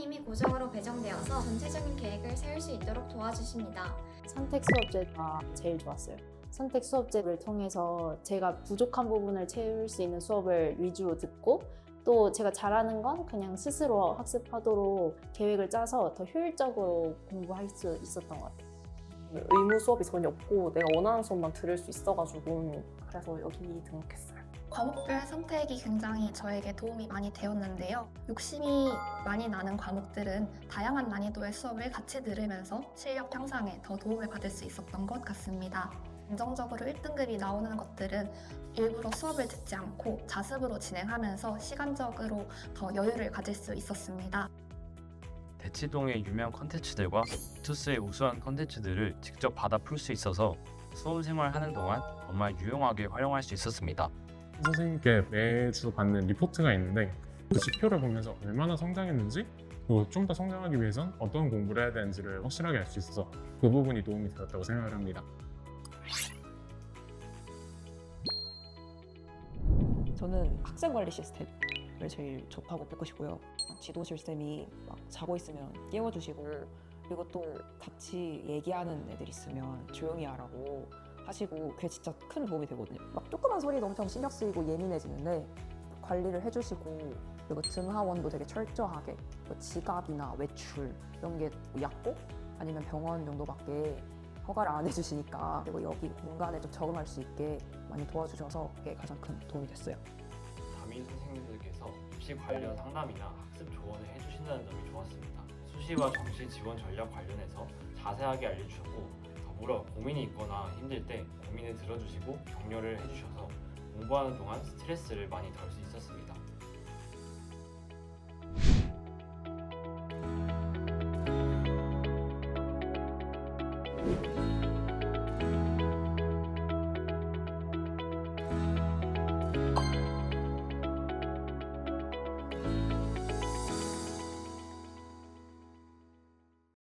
시간이 고정으로 배정되어서 전체적인 계획을 세울 수 있도록 도와주십니다. 선택 수업제가 제일 좋았어요. 선택 수업제를 통해서 제가 부족한 부분을 채울 수 있는 수업을 위주로 듣고 또 제가 잘하는 건 그냥 스스로 학습하도록 계획을 짜서 더 효율적으로 공부할 수 있었던 것 같아요. 의무 수업이 전혀 없고 내가 원하는 수업만 들을 수 있어가지고 그래서 여기 등록했어요. 과목별 선택이 굉장히 저에게 도움이 많이 되었는데요. 욕심이 많이 나는 과목들은 다양한 난이도의 수업을 같이 들으면서 실력 향상에 더 도움을 받을 수 있었던 것 같습니다. 긍정적으로 1등급이 나오는 것들은 일부러 수업을 듣지 않고 자습으로 진행하면서 시간적으로 더 여유를 가질 수 있었습니다. 대치동의 유명 컨텐츠들과 투스의 우수한 컨텐츠들을 직접 받아 풀 수 있어서 수험 생활 하는 동안 정말 유용하게 활용할 수 있었습니다. 선생님께 매주 받는 리포트가 있는데 그 지표를 보면서 얼마나 성장했는지 그리고 좀 더 성장하기 위해선 어떤 공부를 해야 되는지를 확실하게 알 수 있어서 그 부분이 도움이 되었다고 생각을 합니다. 저는 학생 관리 시스템을 제일 좋다고 꼽고 싶고요. 지도실 쌤이 막 자고 있으면 깨워주시고 그리고 또 같이 얘기하는 애들 있으면 조용히 하라고 하시고 그게 진짜 큰 도움이 되거든요. 막 조그만 소리도 엄청 신경 쓰이고 예민해지는데 관리를 해주시고 그리고 등하원도 되게 철저하게 뭐 지갑이나 외출 이런 게뭐 약국 아니면 병원 정도밖에 허가를 안 해주시니까 그리고 여기 공간에 좀 적응할 수 있게 많이 도와주셔서 그게 가장 큰 도움이 됐어요. 담임 선생님들께서 입시 관련 상담이나 학습 조언을 해주신다는 점이 좋았습니다. 수시와 정시 지원 전략 관련해서 자세하게 알려주셨고 더불어 고민이 있거나 힘들 때 고민을 들어주시고 격려를 해주셔서 공부하는 동안 스트레스를 많이 덜 수 있었습니다.